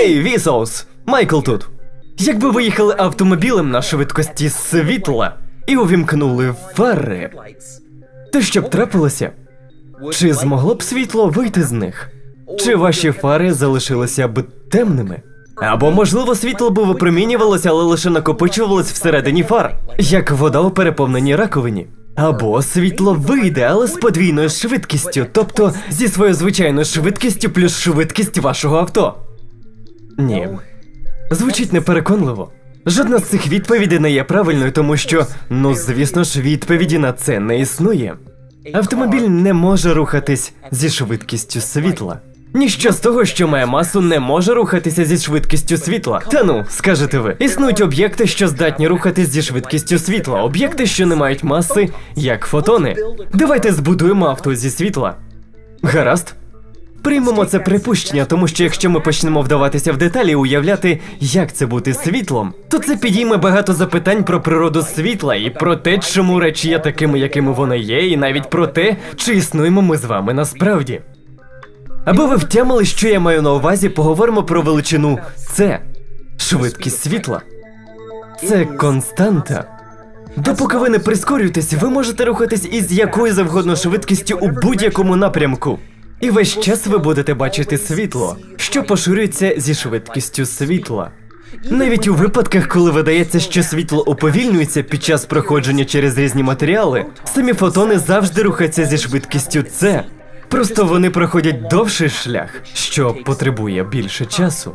Гей, Вісоус! Майкл тут. Якби ви їхали автомобілем на швидкості світла і увімкнули фари, то що б трапилося? Чи змогло б світло вийти з них? Чи ваші фари залишилися б темними? Або, можливо, світло б випромінювалося, але лише накопичувалось всередині фар, як вода у переповненій раковині. Або світло вийде, але з подвійною швидкістю, тобто зі своєю звичайною швидкістю плюс швидкість вашого авто. Ні. Звучить непереконливо. Жодна з цих відповідей не є правильною, тому що, ну звісно ж, відповіді на це не існує. Автомобіль не може рухатись зі швидкістю світла. Ніщо з того, що має масу, не може рухатися зі швидкістю світла. Та ну, скажете ви, існують об'єкти, що здатні рухатись зі швидкістю світла, об'єкти, що не мають маси, як фотони. Давайте збудуємо авто зі світла. Гаразд. Приймемо це припущення, тому що якщо ми почнемо вдаватися в деталі і уявляти, як це бути світлом, то це підійме багато запитань про природу світла і про те, чому речі є такими, якими вони є, і навіть про те, чи існуємо ми з вами насправді. Аби ви втямили, що я маю на увазі, поговоримо про величину С швидкість світла. Це константа. Допоки ви не прискорюєтесь, ви можете рухатись із якою завгодно швидкістю у будь-якому напрямку. І весь час ви будете бачити світло, що поширюється зі швидкістю світла. Навіть у випадках, коли видається, що світло уповільнюється під час проходження через різні матеріали, самі фотони завжди рухаються зі швидкістю С. Просто вони проходять довший шлях, що потребує більше часу.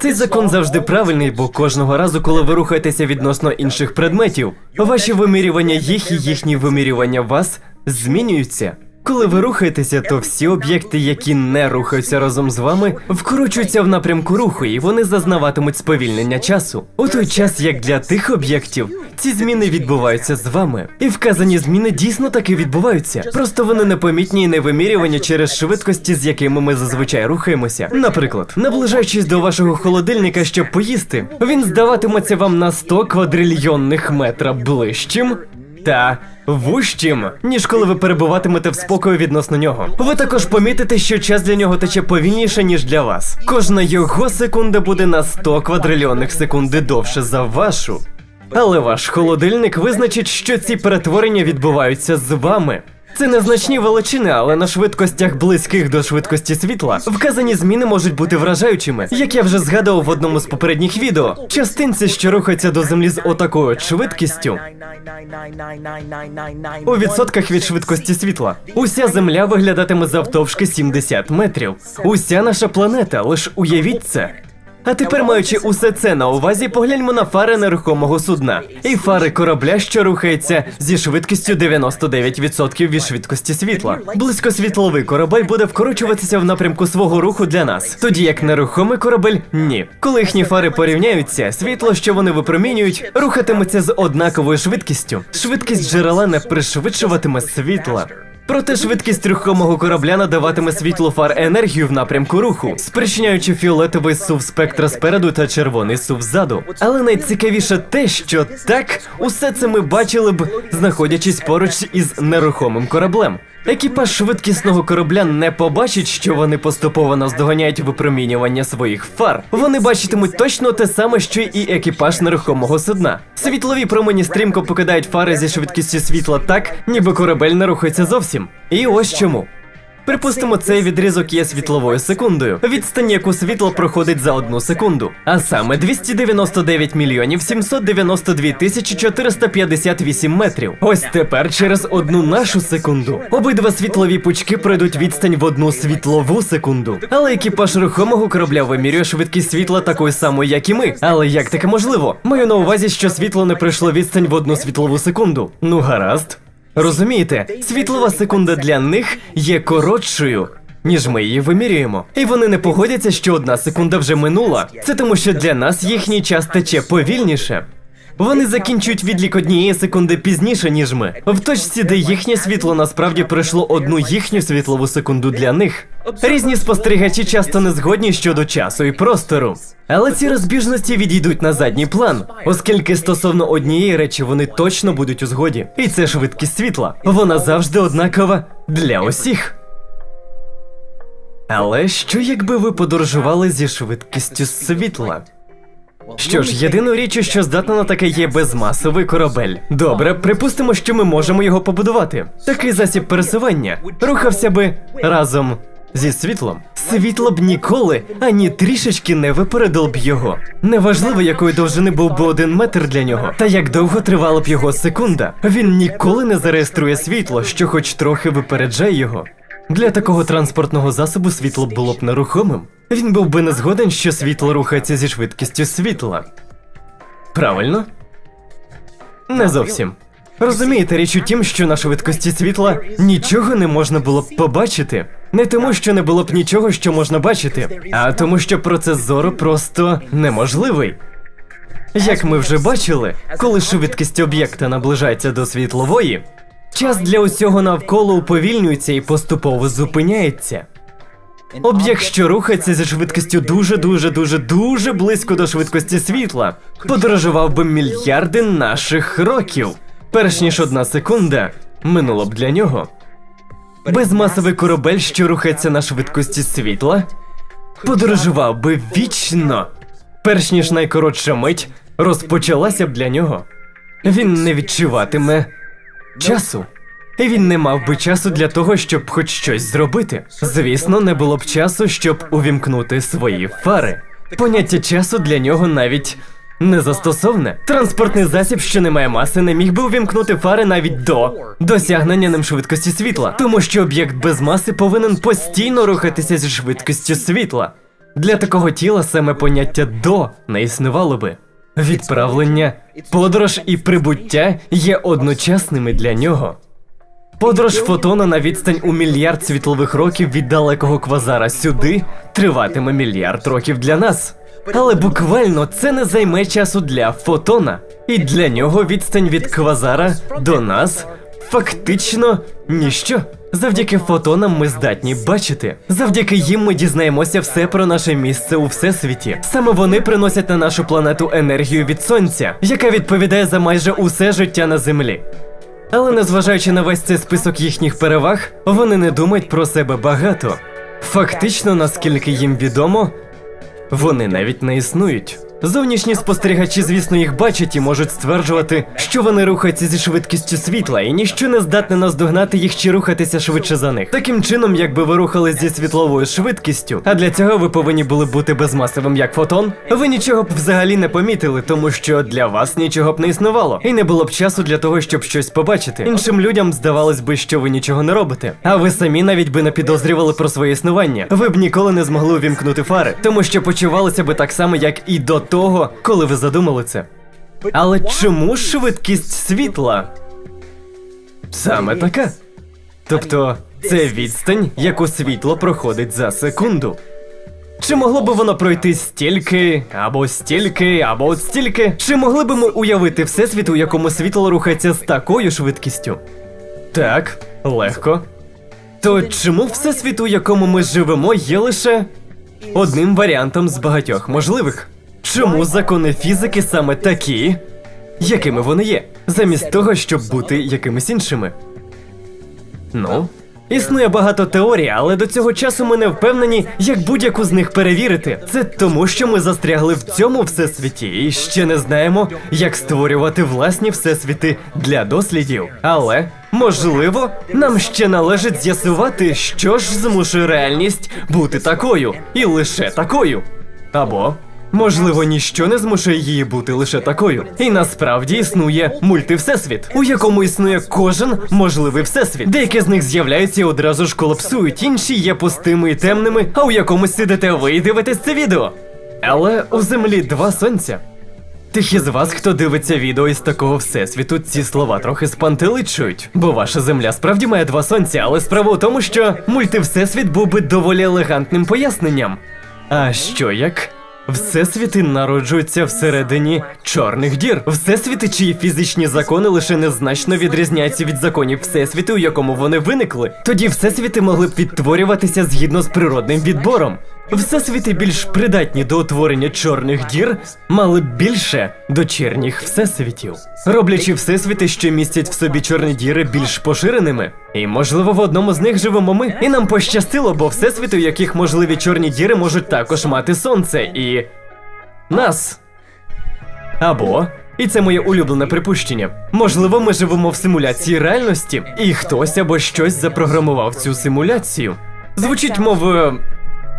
Цей закон завжди правильний, бо кожного разу, коли ви рухаєтеся відносно інших предметів, ваші вимірювання їх і їхні вимірювання вас змінюються. Коли ви рухаєтеся, то всі об'єкти, які не рухаються разом з вами, вкручуються в напрямку руху, і вони зазнаватимуть сповільнення часу. У той час, як для тих об'єктів, ці зміни відбуваються з вами. І вказані зміни дійсно таки відбуваються. Просто вони непомітні і невимірювані через швидкості, з якими ми зазвичай рухаємося. Наприклад, наближаючись до вашого холодильника, щоб поїсти, він здаватиметься вам на 100 квадрильйонних метра ближчим. Та вужчим, ніж коли ви перебуватимете в спокою відносно нього. Ви також помітите, що час для нього тече повільніше, ніж для вас. Кожна його секунда буде на 100 квадрильйонних секунди довше за вашу. Але ваш холодильник визначить, що ці перетворення відбуваються з вами. Це незначні величини, але на швидкостях близьких до швидкості світла вказані зміни можуть бути вражаючими. Як я вже згадував в одному з попередніх відео, частинці, що рухаються до землі з отакою швидкістю, у відсотках від швидкості світла. Уся земля виглядатиме завтовшки 70 метрів. Уся наша планета, лиш уявіть це. А тепер, маючи усе це на увазі, погляньмо на фари нерухомого судна і фари корабля, що рухається зі швидкістю 99% від швидкості світла. Близькосвітловий корабель буде вкорочуватися в напрямку свого руху для нас, тоді як нерухомий корабель ні. Коли їхні фари порівняються, світло, що вони випромінюють, рухатиметься з однаковою швидкістю. Швидкість джерела не пришвидшуватиме світла. Проте швидкість рухомого корабля надаватиме світлу фар енергію в напрямку руху, спричиняючи фіолетовий сув спектра спереду та червоний сув ззаду. Але найцікавіше те, що так, усе це ми бачили б, знаходячись поруч із нерухомим кораблем. Екіпаж швидкісного корабля не побачить, що вони поступово наздоганяють випромінювання своїх фар. Вони бачитимуть точно те саме, що і екіпаж нерухомого судна. Світлові промені стрімко покидають фари зі швидкістю світла так, ніби корабель не рухається зовсім. І ось чому. Припустимо, цей відрізок є світловою секундою. Відстань, яку світло проходить за одну секунду. А саме 299 мільйонів 792 тисячі 458 метрів. Ось тепер через одну нашу секунду. Обидва світлові пучки пройдуть відстань в одну світлову секунду. Але екіпаж рухомого корабля вимірює швидкість світла такою самою, як і ми. Але як таке можливо? Маю на увазі, що світло не пройшло відстань в одну світлову секунду. Ну гаразд. Розумієте, світлова секунда для них є коротшою, ніж ми її вимірюємо. І вони не погодяться, що одна секунда вже минула. Це тому, що для нас їхній час тече повільніше. Вони закінчують відлік однієї секунди пізніше, ніж ми. В точці, де їхнє світло насправді пройшло одну їхню світлову секунду для них. Різні спостерігачі часто не згодні щодо часу і простору. Але ці розбіжності відійдуть на задній план, оскільки стосовно однієї речі вони точно будуть у згоді. І це швидкість світла. Вона завжди однакова для усіх. Але що якби ви подорожували зі швидкістю світла? Що ж, єдину річ, що здатна на таке є безмасовий корабель. Добре, припустимо, що ми можемо його побудувати. Такий засіб пересування рухався би разом зі світлом. Світло б ніколи ані трішечки не випередило б його. Неважливо, якої довжини був би один метр для нього, та як довго тривала б його секунда. Він ніколи не зареєструє світло, що хоч трохи випереджає його. Для такого транспортного засобу світло було б нерухомим. Він був би не згоден, що світло рухається зі швидкістю світла. Правильно? Не зовсім. Розумієте, річ у тім, що на швидкості світла нічого не можна було б побачити. Не тому, що не було б нічого, що можна бачити, а тому, що процес зору просто неможливий. Як ми вже бачили, коли швидкість об'єкта наближається до світлової, час для усього навколо уповільнюється і поступово зупиняється. Об'єкт, що рухається зі швидкістю дуже дуже дуже дуже близько до швидкості світла, подорожував би мільярди наших років, перш ніж одна секунда минула б для нього. Безмасовий корабель, що рухається на швидкості світла, подорожував би вічно, перш ніж найкоротша мить розпочалася б для нього. Він не відчуватиме часу. І він не мав би часу для того, щоб хоч щось зробити. Звісно, не було б часу, щоб увімкнути свої фари. Поняття часу для нього навіть не застосовне. Транспортний засіб, що не має маси, не міг би увімкнути фари навіть до досягнення ним швидкості світла, тому що об'єкт без маси повинен постійно рухатися зі швидкістю світла. Для такого тіла саме поняття до не існувало би. Відправлення, подорож і прибуття є одночасними для нього. Подорож фотона на відстань у мільярд світлових років від далекого квазара сюди триватиме мільярд років для нас. Але буквально це не займе часу для фотона. І для нього відстань від квазара до нас фактично ніщо. Завдяки фотонам ми здатні бачити. Завдяки їм ми дізнаємося все про наше місце у всесвіті. Саме вони приносять на нашу планету енергію від сонця, яка відповідає за майже усе життя на землі. Але незважаючи на весь цей список їхніх переваг, вони не думають про себе багато. Фактично, наскільки їм відомо, вони навіть не існують. Зовнішні спостерігачі, звісно, їх бачать і можуть стверджувати, що вони рухаються зі швидкістю світла, і ніщо не здатне наздогнати їх чи рухатися швидше за них. Таким чином, якби ви рухались зі світловою швидкістю, а для цього ви повинні були бути безмасовим як фотон, ви нічого б взагалі не помітили, тому що для вас нічого б не існувало, і не було б часу для того, щоб щось побачити. Іншим людям здавалось би, що ви нічого не робите. А ви самі навіть би не підозрювали про своє існування. Ви б ніколи не змогли увімкнути фари, тому що почувалися би так само, як і до коли ви задумали це. Але чому швидкість світла? Саме така. Тобто, це відстань, яку світло проходить за секунду. Чи могло би воно пройти стільки, або стільки, або от стільки? Чи могли би ми уявити всесвіт, у якому світло рухається з такою швидкістю? Так, легко. То чому всесвіт, у якому ми живемо, є лише одним варіантом з багатьох можливих? Чому закони фізики саме такі, якими вони є, замість того, щоб бути якимись іншими? Ну, існує багато теорій, але до цього часу ми не впевнені, як будь-яку з них перевірити. Це тому, що ми застрягли в цьому всесвіті і ще не знаємо, як створювати власні всесвіти для дослідів. Але можливо, нам ще належить з'ясувати, що ж змушує реальність бути такою, і лише такою. Або Можливо, ніщо не змушує її бути лише такою. І насправді існує мультивсесвіт, у якому існує кожен можливий всесвіт. Деякі з них з'являються і одразу ж колапсують, інші є пустими і темними, а у якомусь сидите ви і дивитесь це відео. Але у землі два сонця. Тих із вас, хто дивиться відео із такого всесвіту, ці слова трохи спантеличують, бо ваша земля справді має два сонця, але справа у тому, що мультивсесвіт був би доволі елегантним поясненням. А що як? Всесвіти народжуються всередині чорних дір. Всесвіти, чиї фізичні закони лише незначно відрізняються від законів всесвіту, у якому вони виникли. Тоді всесвіти могли б відтворюватися згідно з природним відбором. Всесвіти більш придатні до утворення чорних дір мали б більше дочірніх всесвітів, роблячи всесвіти, що містять в собі чорні діри, більш поширеними. І можливо в одному з них живемо ми. І нам пощастило, бо всесвіти, в яких можливі чорні діри, можуть також мати сонце і нас. Або, і це моє улюблене припущення. Можливо, ми живемо в симуляції реальності, і хтось або щось запрограмував цю симуляцію. Звучить, мов.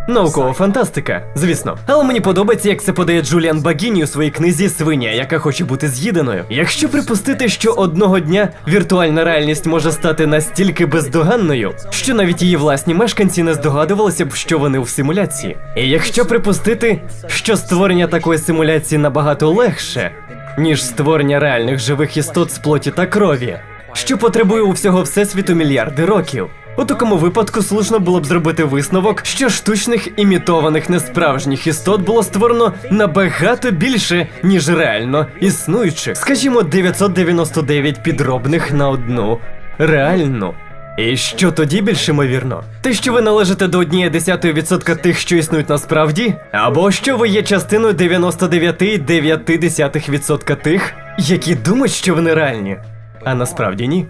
Наукова фантастика, звісно. Але мені подобається, як це подає Джуліан Багіні у своїй книзі Свиня, яка хоче бути з'їденою. Якщо припустити, що одного дня віртуальна реальність може стати настільки бездоганною, що навіть її власні мешканці не здогадувалися б, що вони у симуляції. І якщо припустити, що створення такої симуляції набагато легше, ніж створення реальних живих істот з плоті та крові, що потребує у всього всесвіту мільярди років. У такому випадку слушно було б зробити висновок, що штучних імітованих несправжніх істот було створено набагато більше, ніж реально існуючих. Скажімо, 999 підробних на одну реальну. І що тоді більш ймовірно? Те, що ви належите до однієї десятої відсотка тих, що існують насправді, або що ви є частиною 99,9 відсотка тих, які думають, що вони реальні, а насправді ні.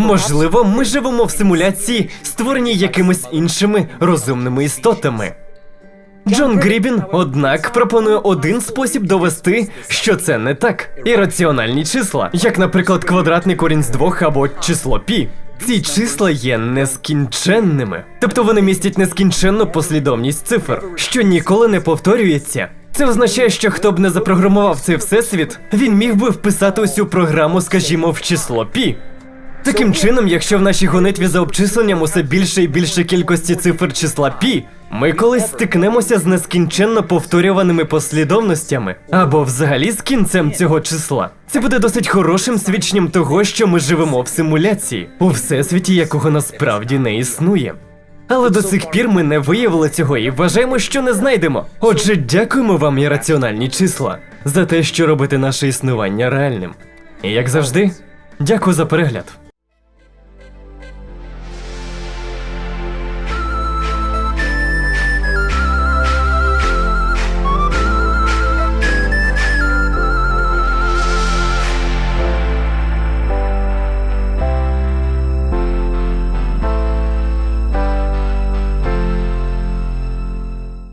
Можливо, ми живемо в симуляції, створеній якимись іншими розумними істотами. Джон Грібін, однак, пропонує один спосіб довести, що це не так. Ірраціональні числа, як, наприклад, квадратний корінь з двох або число пі. Ці числа є нескінченними, тобто вони містять нескінченну послідовність цифр, що ніколи не повторюється. Це означає, що хто б не запрограмував цей всесвіт, він міг би вписати усю програму, скажімо, в число пі. Таким чином, якщо в нашій гонитві за обчисленням усе більше і більше кількості цифр числа пі, ми колись стикнемося з нескінченно повторюваними послідовностями або взагалі з кінцем цього числа. Це буде досить хорошим свідченням того, що ми живемо в симуляції, у всесвіті, якого насправді не існує. Але до сих пір ми не виявили цього і вважаємо, що не знайдемо. Отже, дякуємо вам, ірраціональні числа, за те, що робите наше існування реальним. І як завжди, дякую за перегляд.